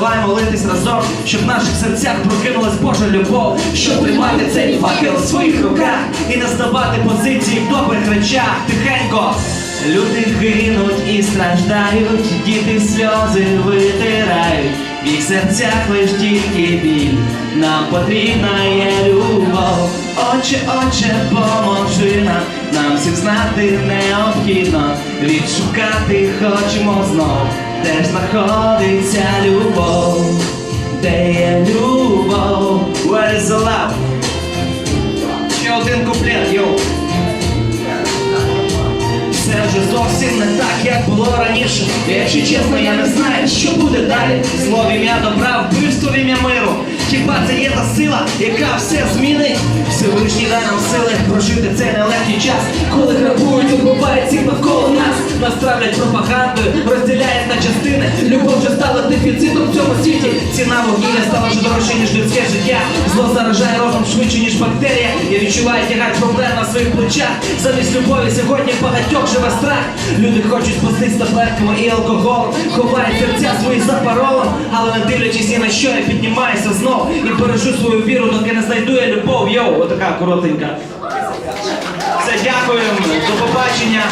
давай молитись разом, щоб в наших серцях прокинулась Божа любов, щоб тримати цей факел в своїх руках і не здавати позиції в добрих речах. Тихенько. Люди гинуть і страждають, діти сльози витирають. В їх серцях лиш тільки біль, нам потрібна є любов. Отче, отче, поможи нам, нам всіх знати необхідно, відшукати хочемо знов, де ж знаходиться любов, де є любов, Where is the love? Ще один куплет, йоу. Все вже зовсім не так, як було раніше. Якщо чесно, я не знаю, що буде далі. Зло в ім'я добра, вбивство в ім'я миру. Хіба це є та сила, яка все змінить? Всевишній дай нам сили прожити цей нелегкий час, коли грабують, Нас травлять пропагандою, розділяють на частини. Любов вже стала дефіцитом в цьому світі. Ціна вугілля стала вже дорожче, ніж людське життя. Зло заражає розум швидше, ніж бактерія. Я відчуваю тягать проблем на своїх плечах. Замість любові сьогодні багатьох живе страх. Люди хочуть спастись таблетками і алкоголем, ховають серця свої за паролем, але не дивлячись ні на що, я піднімаюся знов і бережу свою віру, доки не знайду я любов. Йоу, отака коротенька. Все, дякую, до побачення.